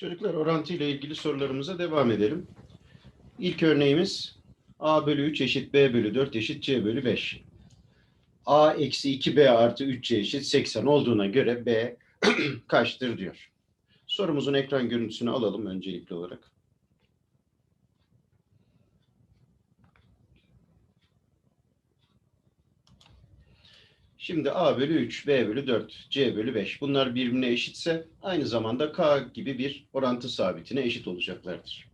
Çocuklar orantı ile ilgili sorularımıza devam edelim. İlk örneğimiz a bölü 3 eşit b bölü 4 eşit c bölü 5. a eksi 2b artı 3c eşit 80 olduğuna göre b kaçtır diyor. Sorumuzun ekran görüntüsünü alalım öncelikli olarak. Şimdi a bölü 3, b bölü 4, c bölü 5 bunlar birbirine eşitse aynı zamanda k gibi bir orantı sabitine eşit olacaklardır.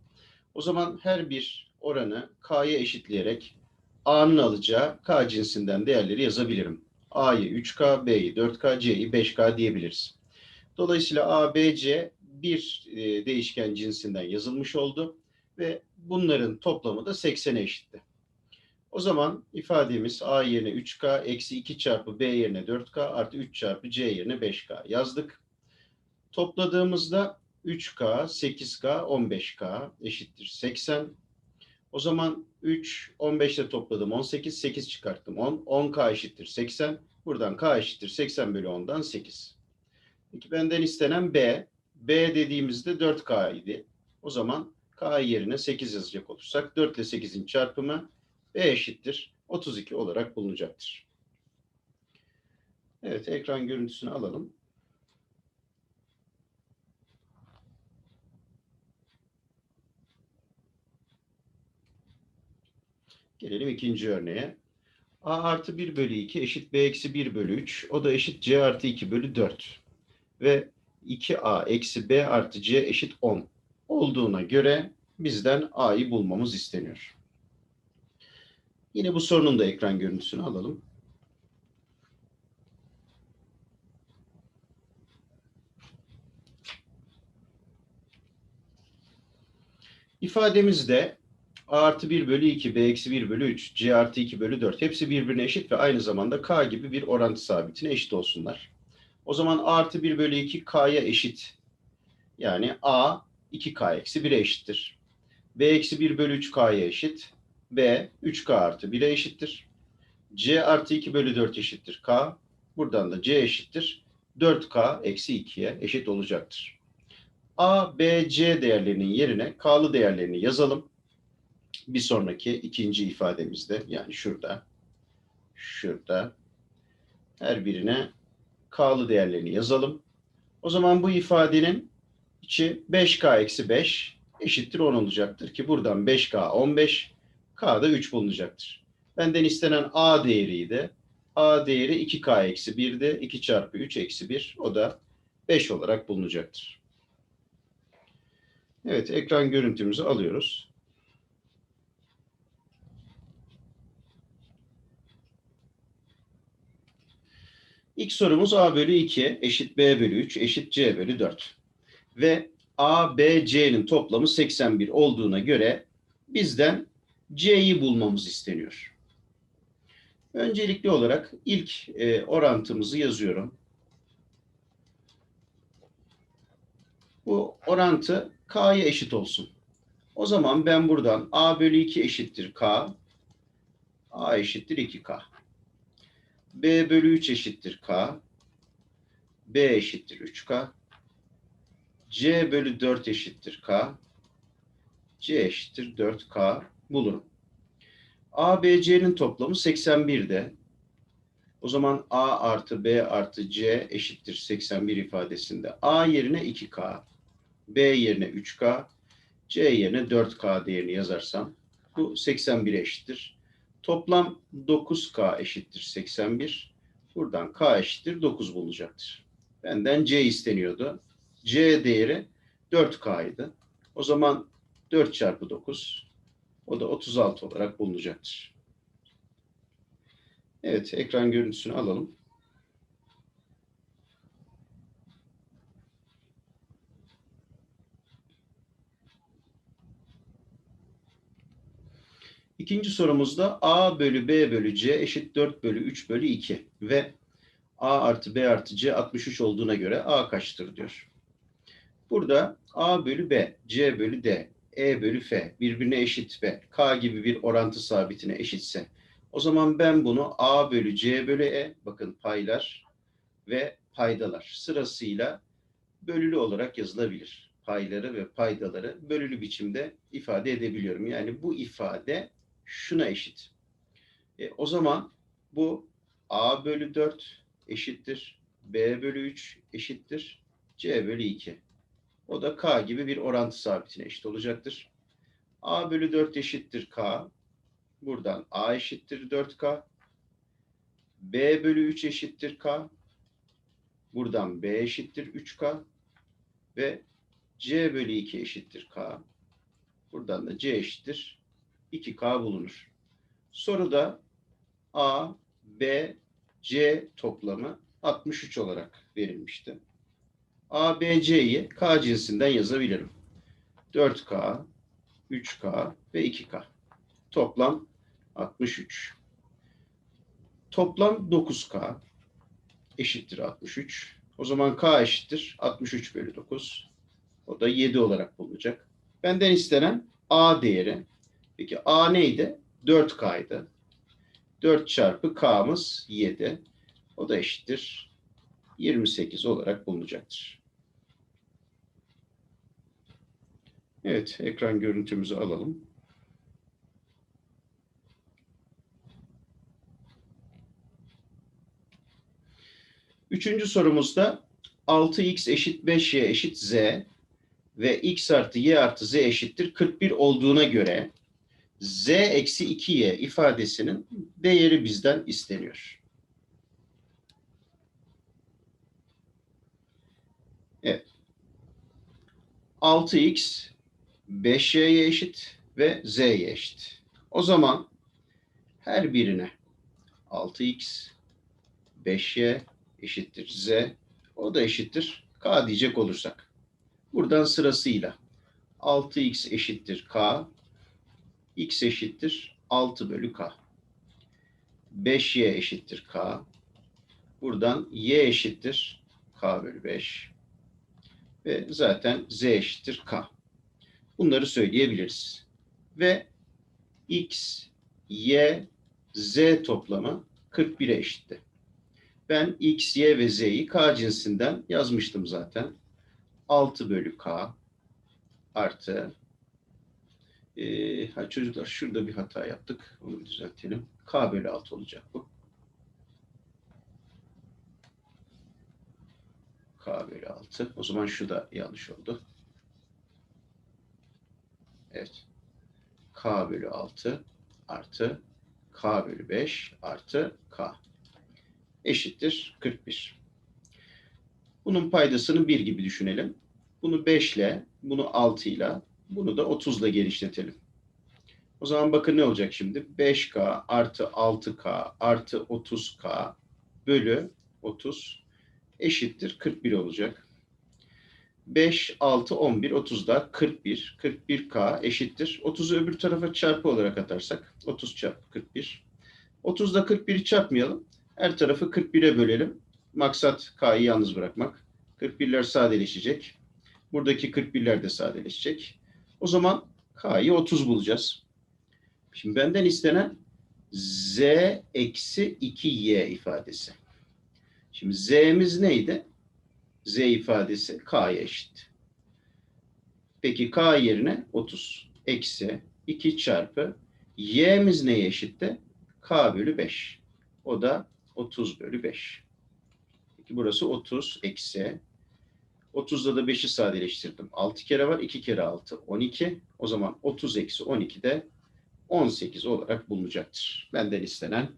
O zaman her bir oranı k'ya eşitleyerek a'nın alacağı k cinsinden değerleri yazabilirim. a'yı 3k, b'yi 4k, c'yi 5k diyebiliriz. Dolayısıyla a, b, c bir e, değişken cinsinden yazılmış oldu ve bunların toplamı da 80'e eşitti. O zaman ifademiz a yerine 3k eksi 2 çarpı b yerine 4k artı 3 çarpı c yerine 5k yazdık. Topladığımızda 3k, 8k, 15k eşittir 80. O zaman 3, 15 ile topladım 18, 8 çıkarttım 10. 10k eşittir 80. Buradan k eşittir 80 bölü 10'dan 8. Peki benden istenen b. b dediğimizde 4k idi. O zaman k yerine 8 yazacak olursak 4 ile 8'in çarpımı B eşittir 32 olarak bulunacaktır. Evet, ekran görüntüsünü alalım. Gelelim ikinci örneğe. A artı 1 bölü 2 eşit B eksi 1 bölü 3. O da eşit C artı 2 bölü 4. Ve 2A eksi B artı C eşit 10 olduğuna göre bizden A'yı bulmamız isteniyor. Yine bu sorunun da ekran görüntüsünü alalım. İfademizde a artı 1 bölü 2, b eksi 1 bölü 3, c artı 2 bölü 4 hepsi birbirine eşit ve aynı zamanda k gibi bir orantı sabitine eşit olsunlar. O zaman a artı 1 bölü 2 k'ya eşit. Yani a 2k eksi 1'e eşittir. b eksi 1 bölü 3 k'ya eşit. B 3K artı 1'e eşittir. C artı 2 bölü 4 eşittir K. Buradan da C eşittir. 4K eksi 2'ye eşit olacaktır. A, B, C değerlerinin yerine K'lı değerlerini yazalım. Bir sonraki ikinci ifademizde yani şurada, şurada her birine K'lı değerlerini yazalım. O zaman bu ifadenin içi 5K eksi 5 eşittir 10 olacaktır ki buradan 5K 15, K'da 3 bulunacaktır. Benden istenen A değeriydi. A değeri 2K eksi 1'de 2 çarpı 3 eksi 1. O da 5 olarak bulunacaktır. Evet ekran görüntümüzü alıyoruz. İlk sorumuz A bölü 2 eşit B bölü 3 eşit C bölü 4. Ve A, B, C'nin toplamı 81 olduğuna göre bizden C'yi bulmamız isteniyor. Öncelikli olarak ilk e, orantımızı yazıyorum. Bu orantı K'ya eşit olsun. O zaman ben buradan A bölü 2 eşittir K. A eşittir 2K. B bölü 3 eşittir K. B eşittir 3K. C bölü 4 eşittir K. C eşittir 4K bulurum. A, B, C'nin toplamı 81'de. O zaman A artı B artı C eşittir 81 ifadesinde. A yerine 2K, B yerine 3K, C yerine 4K değerini yazarsam bu 81'e eşittir. Toplam 9K eşittir 81. Buradan K eşittir 9 bulacaktır. Benden C isteniyordu. C değeri 4K'ydı. O zaman 4 çarpı 9 o da 36 olarak bulunacaktır. Evet, ekran görüntüsünü alalım. İkinci sorumuzda A bölü B bölü C eşit 4 bölü 3 bölü 2 ve A artı B artı C 63 olduğuna göre A kaçtır diyor. Burada A bölü B, C bölü D, E bölü F birbirine eşit ve K gibi bir orantı sabitine eşitse o zaman ben bunu A bölü C bölü E bakın paylar ve paydalar sırasıyla bölülü olarak yazılabilir. payları ve paydaları bölülü biçimde ifade edebiliyorum. Yani bu ifade şuna eşit. E, o zaman bu a bölü 4 eşittir. b bölü 3 eşittir. c bölü 2. O da k gibi bir orantı sabitine eşit olacaktır. a bölü 4 eşittir k. Buradan a eşittir 4k. b bölü 3 eşittir k. Buradan b eşittir 3k. Ve c bölü 2 eşittir k. Buradan da c eşittir 2k bulunur. Soruda a, b, c toplamı 63 olarak verilmişti. A, B, C'yi K cinsinden yazabilirim. 4K, 3K ve 2K. Toplam 63. Toplam 9K eşittir 63. O zaman K eşittir 63 bölü 9. O da 7 olarak bulunacak. Benden istenen A değeri. Peki A neydi? 4K'ydı. 4 çarpı K'mız 7. O da eşittir 28 olarak bulunacaktır. Evet, ekran görüntümüzü alalım. Üçüncü sorumuzda 6x eşit 5y eşit z ve x artı y artı z eşittir 41 olduğuna göre z eksi 2y ifadesinin değeri bizden isteniyor. Evet. 6x 5y'ye eşit ve z'ye eşit. O zaman her birine 6x 5y eşittir z o da eşittir k diyecek olursak. Buradan sırasıyla 6x eşittir k x eşittir 6 bölü k. 5y eşittir k. Buradan y eşittir k bölü 5. Ve zaten z eşittir k. Bunları söyleyebiliriz. Ve x, y, z toplamı 41'e eşitti. Ben x, y ve z'yi k cinsinden yazmıştım zaten. 6 bölü k artı ee, ha çocuklar şurada bir hata yaptık. Onu düzeltelim. K bölü 6 olacak bu. K bölü 6. O zaman şu da yanlış oldu. Evet. K bölü 6 artı K bölü 5 artı K eşittir 41. Bunun paydasını 1 gibi düşünelim. Bunu 5 ile, bunu 6 ile, bunu da 30 ile genişletelim. O zaman bakın ne olacak şimdi? 5K artı 6K artı 30K bölü 30 eşittir 41 olacak. 5, 6, 11, 30 da 41. 41K eşittir. 30'u öbür tarafa çarpı olarak atarsak 30 çarpı 41. 30 da 41'i çarpmayalım. Her tarafı 41'e bölelim. Maksat K'yı yalnız bırakmak. 41'ler sadeleşecek. Buradaki 41'ler de sadeleşecek. O zaman K'yı 30 bulacağız. Şimdi benden istenen Z eksi 2Y ifadesi. Şimdi Z'miz neydi? Z ifadesi K'ya eşit. Peki K yerine 30 eksi 2 çarpı Y'miz neye eşitti? K bölü 5. O da 30 bölü 5. Peki burası 30 eksi 30'da da 5'i sadeleştirdim. 6 kere var. 2 kere 6. 12. O zaman 30 eksi 12 de 18 olarak bulunacaktır. Benden istenen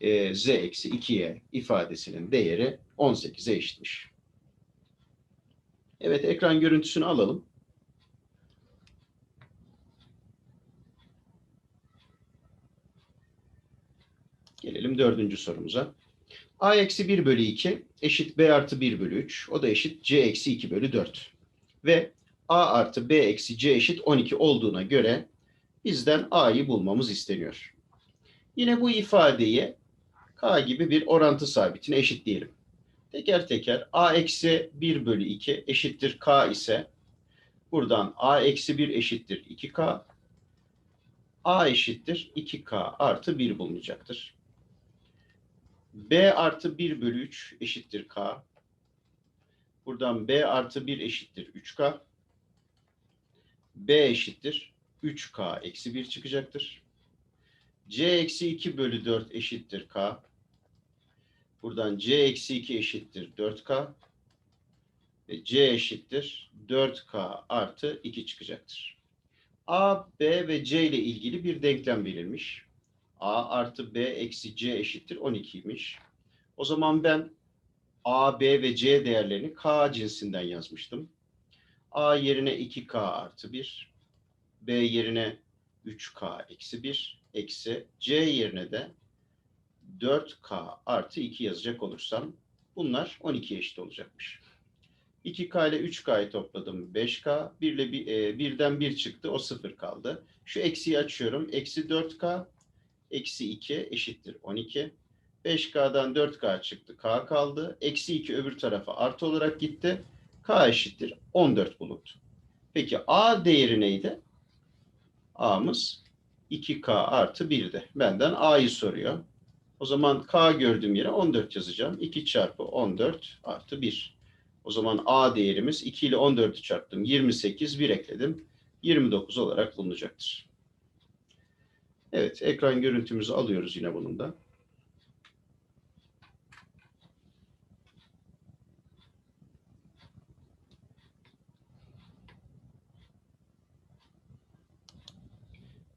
e, z eksi 2'ye ifadesinin değeri 18'e eşitmiş. Evet ekran görüntüsünü alalım. Gelelim dördüncü sorumuza. a eksi 1 bölü 2 eşit b artı 1 bölü 3. O da eşit c eksi 2 bölü 4. Ve a artı b eksi c eşit 12 olduğuna göre bizden a'yı bulmamız isteniyor. Yine bu ifadeyi k gibi bir orantı sabitine eşitleyelim. Teker teker a eksi 1 bölü 2 eşittir k ise buradan a eksi 1 eşittir 2k a eşittir 2k artı 1 bulunacaktır. b artı 1 bölü 3 eşittir k. Buradan b artı 1 eşittir 3k. B eşittir 3K eksi 1 çıkacaktır. C eksi 2 bölü 4 eşittir K. Buradan C eksi 2 eşittir 4K. Ve C eşittir 4K artı 2 çıkacaktır. A, B ve C ile ilgili bir denklem verilmiş. A artı B eksi C eşittir 12'ymiş. O zaman ben A, B ve C değerlerini K cinsinden yazmıştım. A yerine 2K artı 1. B yerine 3K eksi 1. Eksi C yerine de 4K artı 2 yazacak olursam bunlar 12 eşit olacakmış. 2K ile 3K'yı topladım 5K. 1 ile bir, e, birden 1 çıktı o 0 kaldı. Şu eksiyi açıyorum. Eksi 4K eksi 2 eşittir 12. 5K'dan 4K çıktı. K kaldı. Eksi 2 öbür tarafa artı olarak gitti. K eşittir 14 bulundu. Peki A değeri neydi? A'mız 2K artı 1'di. Benden A'yı soruyor. O zaman K gördüğüm yere 14 yazacağım. 2 çarpı 14 artı 1. O zaman A değerimiz 2 ile 14'ü çarptım. 28, 1 ekledim. 29 olarak bulunacaktır. Evet, ekran görüntümüzü alıyoruz yine bunun da.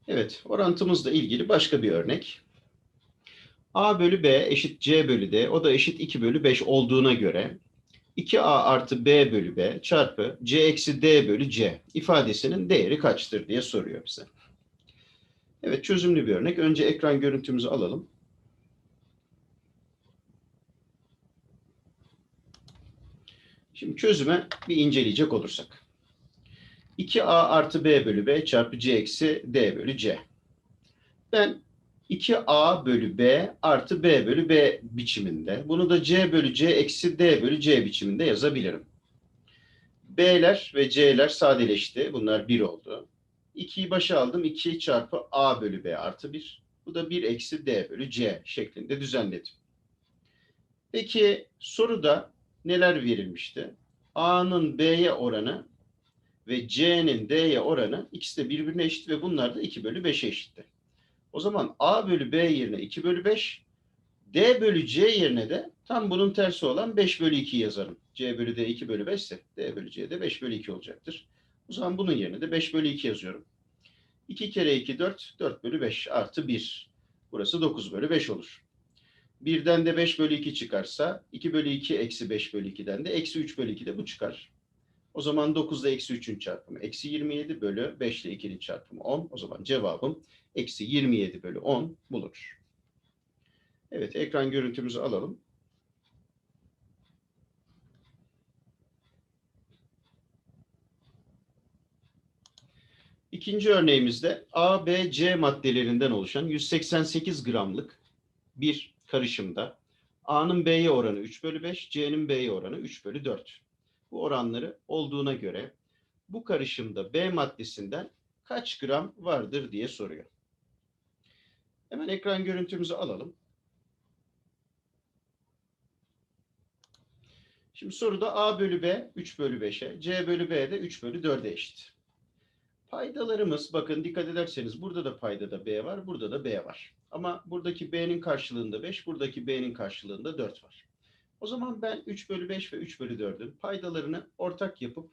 Evet, orantımızla ilgili başka bir örnek. A bölü B eşit C bölü D, o da eşit 2 bölü 5 olduğuna göre 2A artı B bölü B çarpı C eksi D bölü C ifadesinin değeri kaçtır diye soruyor bize. Evet, çözümlü bir örnek. Önce ekran görüntümüzü alalım. Şimdi çözüme bir inceleyecek olursak. 2a artı b bölü b çarpı c eksi d bölü c. Ben 2a bölü b artı b bölü b biçiminde, bunu da c bölü c eksi d bölü c biçiminde yazabilirim. b'ler ve c'ler sadeleşti. Bunlar 1 oldu. 2'yi başa aldım. 2 çarpı a bölü b artı 1. Bu da 1 eksi d bölü c şeklinde düzenledim. Peki soruda neler verilmişti? a'nın b'ye oranı ve C'nin D'ye oranı ikisi de birbirine eşit ve bunlar da 2 bölü 5'e eşitti. O zaman A bölü B yerine 2 bölü 5, D bölü C yerine de tam bunun tersi olan 5 bölü 2 yazarım. C bölü D 2 bölü 5 ise D bölü C de 5 bölü 2 olacaktır. O zaman bunun yerine de 5 bölü 2 yazıyorum. 2 kere 2 4, 4 bölü 5 artı 1. Burası 9 bölü 5 olur. Birden de 5 bölü 2 çıkarsa 2 bölü 2 eksi 5 bölü 2'den de eksi 3 bölü 2 de bu çıkar. O zaman 9 ile eksi 3'ün çarpımı eksi 27 bölü 5 ile 2'nin çarpımı 10. O zaman cevabım eksi 27 bölü 10 bulur. Evet ekran görüntümüzü alalım. İkinci örneğimizde A, B, C maddelerinden oluşan 188 gramlık bir karışımda A'nın B'ye oranı 3 bölü 5, C'nin B'ye oranı 3 bölü 4 bu oranları olduğuna göre bu karışımda B maddesinden kaç gram vardır diye soruyor. Hemen ekran görüntümüzü alalım. Şimdi soruda A bölü B 3 bölü 5'e, C bölü B de 3 bölü 4'e eşit. Paydalarımız bakın dikkat ederseniz burada da paydada B var, burada da B var. Ama buradaki B'nin karşılığında 5, buradaki B'nin karşılığında 4 var. O zaman ben 3 bölü 5 ve 3 bölü 4'ün paydalarını ortak yapıp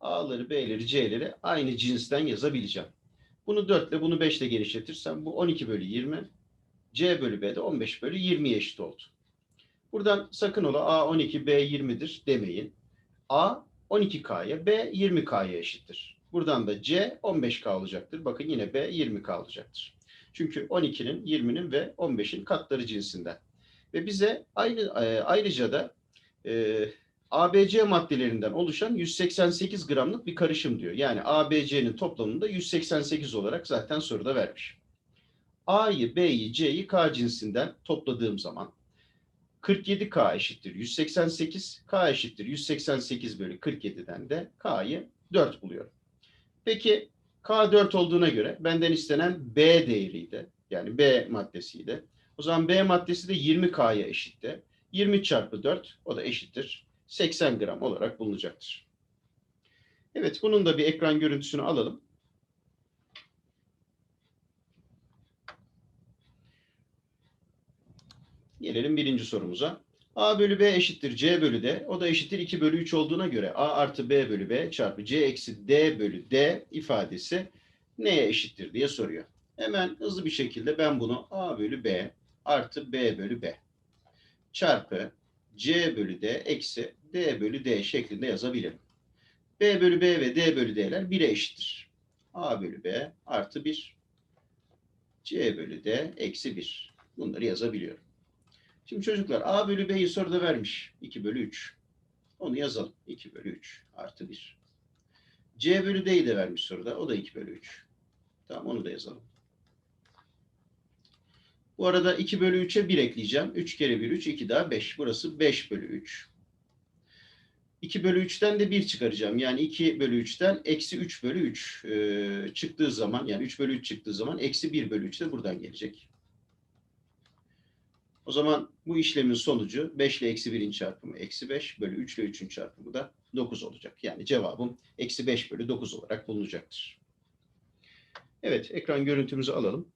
A'ları, B'leri, C'leri aynı cinsten yazabileceğim. Bunu 4 ile bunu 5 ile genişletirsem bu 12 bölü 20. C bölü B de 15 bölü 20 eşit oldu. Buradan sakın ola A 12, B 20'dir demeyin. A 12K'ya, B 20K'ya eşittir. Buradan da C 15K olacaktır. Bakın yine B 20K olacaktır. Çünkü 12'nin, 20'nin ve 15'in katları cinsinden. Ve bize aynı e, ayrıca da e, ABC maddelerinden oluşan 188 gramlık bir karışım diyor. Yani ABC'nin toplamında 188 olarak zaten soruda vermiş. A'yı, B'yi, C'yi K cinsinden topladığım zaman 47K eşittir 188, K eşittir 188 bölü 47'den de K'yı 4 buluyorum. Peki K 4 olduğuna göre benden istenen B değeriydi. Yani B maddesiydi. O zaman B maddesi de 20K'ya eşitti. 20 çarpı 4 o da eşittir. 80 gram olarak bulunacaktır. Evet. Bunun da bir ekran görüntüsünü alalım. Gelelim birinci sorumuza. A bölü B eşittir C bölü D. O da eşittir 2 bölü 3 olduğuna göre A artı B bölü B çarpı C eksi D bölü D ifadesi neye eşittir diye soruyor. Hemen hızlı bir şekilde ben bunu A bölü B artı B bölü B çarpı C bölü D eksi D bölü D şeklinde yazabilirim. B bölü B ve D bölü D'ler 1'e eşittir. A bölü B artı 1 C bölü D eksi 1. Bunları yazabiliyorum. Şimdi çocuklar A bölü B'yi soruda vermiş. 2 bölü 3. Onu yazalım. 2 bölü 3 artı 1. C bölü D'yi de vermiş soruda. O da 2 bölü 3. Tamam onu da yazalım. Bu arada 2 bölü 3'e 1 ekleyeceğim. 3 kere 1 3, 2 daha 5. Burası 5 bölü 3. 2 bölü 3'ten de 1 çıkaracağım. Yani 2 bölü 3'ten eksi 3 bölü 3 e, çıktığı zaman yani 3 bölü 3 çıktığı zaman eksi 1 bölü 3 de buradan gelecek. O zaman bu işlemin sonucu 5 ile eksi 1'in çarpımı eksi 5 bölü 3 ile 3'ün çarpımı da 9 olacak. Yani cevabım eksi 5 bölü 9 olarak bulunacaktır. Evet ekran görüntümüzü alalım.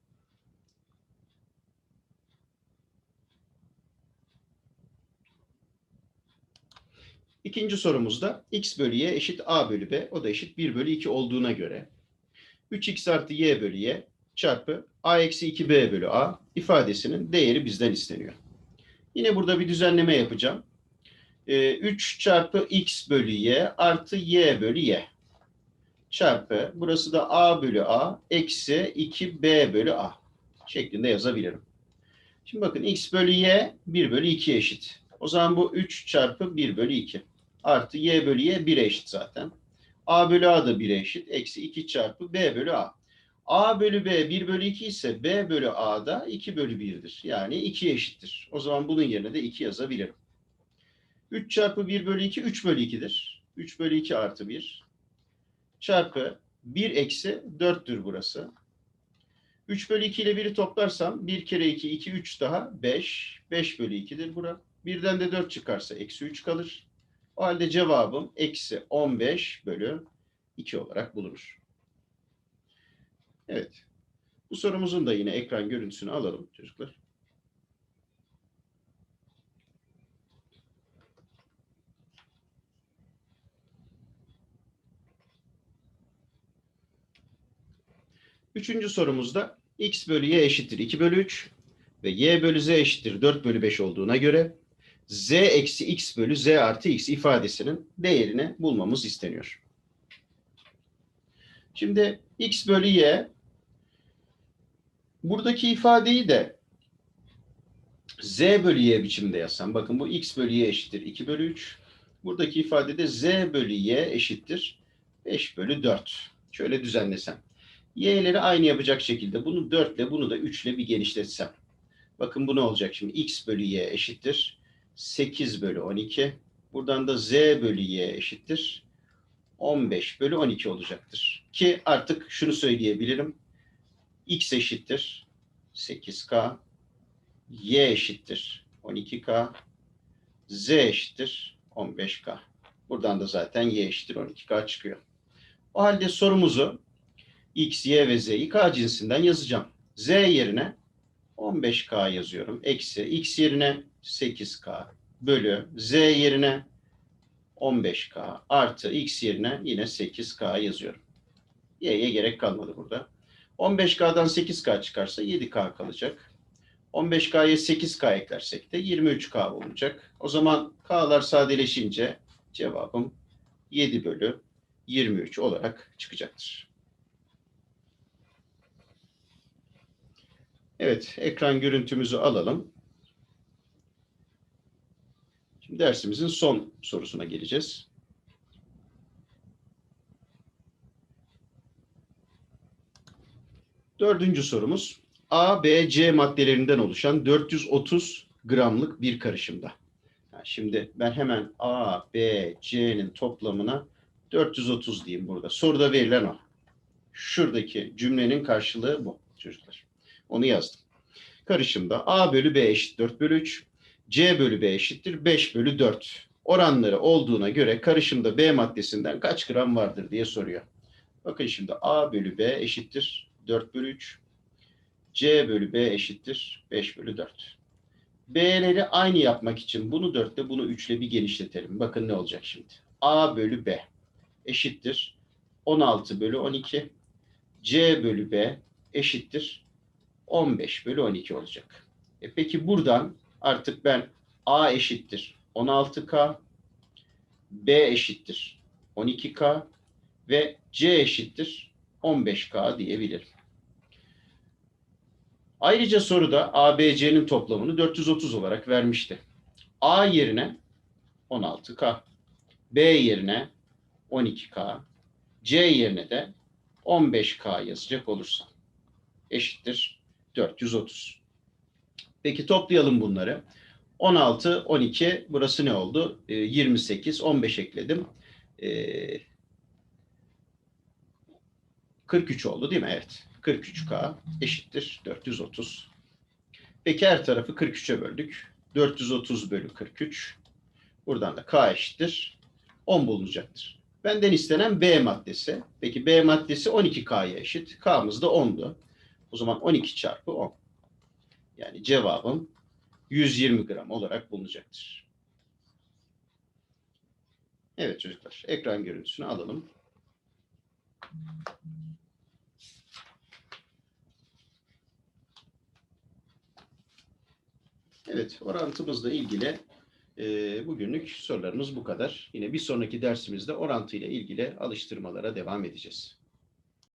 İkinci sorumuzda x bölü y eşit a bölü b o da eşit 1 bölü 2 olduğuna göre 3x artı y bölü y çarpı a eksi 2b bölü a ifadesinin değeri bizden isteniyor. Yine burada bir düzenleme yapacağım. Ee, 3 çarpı x bölü y artı y bölü y çarpı burası da a bölü a eksi 2b bölü a şeklinde yazabilirim. Şimdi bakın x bölü y 1 bölü 2 eşit. O zaman bu 3 çarpı 1 bölü 2 artı y bölü y 1'e eşit zaten. a bölü a da 1'e eşit. Eksi 2 çarpı b bölü a. a bölü b 1 bölü 2 ise b bölü a da 2 bölü 1'dir. Yani 2'ye eşittir. O zaman bunun yerine de 2 yazabilirim. 3 çarpı 1 bölü 2 3 bölü 2'dir. 3 bölü 2 artı 1 çarpı 1 eksi 4'tür burası. 3 bölü 2 ile 1'i toplarsam 1 kere 2, 2, 3 daha 5. 5 bölü 2'dir bura. Birden de 4 çıkarsa eksi 3 kalır. O halde cevabım eksi 15 bölü 2 olarak bulunur. Evet. Bu sorumuzun da yine ekran görüntüsünü alalım çocuklar. Üçüncü sorumuzda x bölü y eşittir 2 bölü 3 ve y bölü z eşittir 4 bölü 5 olduğuna göre z eksi x bölü z artı x ifadesinin değerini bulmamız isteniyor. Şimdi x bölü y buradaki ifadeyi de z bölü y biçimde yazsam. Bakın bu x bölü y eşittir 2 bölü 3. Buradaki ifadede z bölü y eşittir 5 bölü 4. Şöyle düzenlesem. Y'leri aynı yapacak şekilde bunu 4 ile bunu da 3 ile bir genişletsem. Bakın bu ne olacak şimdi? x bölü y eşittir 8 bölü 12. Buradan da z bölü y eşittir 15 bölü 12 olacaktır. Ki artık şunu söyleyebilirim. x eşittir 8k, y eşittir 12k, z eşittir 15k. Buradan da zaten y eşittir 12k çıkıyor. O halde sorumuzu x, y ve z'yi k cinsinden yazacağım. z yerine 15k yazıyorum. Eksi x yerine 8k bölü z yerine 15k artı x yerine yine 8k yazıyorum. Y'ye gerek kalmadı burada. 15k'dan 8k çıkarsa 7k kalacak. 15k'ya 8k eklersek de 23k olacak. O zaman k'lar sadeleşince cevabım 7 bölü 23 olarak çıkacaktır. Evet, ekran görüntümüzü alalım. Şimdi dersimizin son sorusuna geleceğiz. Dördüncü sorumuz. A, B, C maddelerinden oluşan 430 gramlık bir karışımda. Şimdi ben hemen A, B, C'nin toplamına 430 diyeyim burada. Soruda verilen o. Şuradaki cümlenin karşılığı bu çocuklar. Onu yazdım. Karışımda A bölü B eşit 4 bölü 3. C bölü B eşittir 5 bölü 4 oranları olduğuna göre karışımda B maddesinden kaç gram vardır diye soruyor. Bakın şimdi A bölü B eşittir 4 bölü 3. C bölü B eşittir 5 bölü 4. B'leri aynı yapmak için bunu 4 ile bunu 3 ile bir genişletelim. Bakın ne olacak şimdi. A bölü B eşittir 16 bölü 12. C bölü B eşittir 15 bölü 12 olacak. E peki buradan artık ben A eşittir 16K, B eşittir 12K ve C eşittir 15K diyebilirim. Ayrıca soruda ABC'nin toplamını 430 olarak vermişti. A yerine 16K, B yerine 12K, C yerine de 15K yazacak olursam eşittir 430. Peki toplayalım bunları. 16, 12, burası ne oldu? Ee, 28, 15 ekledim. Ee, 43 oldu değil mi? Evet. 43K eşittir 430. Peki her tarafı 43'e böldük. 430 bölü 43. Buradan da K eşittir 10 bulunacaktır. Benden istenen B maddesi. Peki B maddesi 12K'ya eşit. K'mız da 10'du. O zaman 12 çarpı 10. Yani cevabım 120 gram olarak bulunacaktır. Evet çocuklar, ekran görüntüsünü alalım. Evet, orantımızla ilgili e, bugünlük sorularımız bu kadar. Yine bir sonraki dersimizde orantıyla ilgili alıştırmalara devam edeceğiz.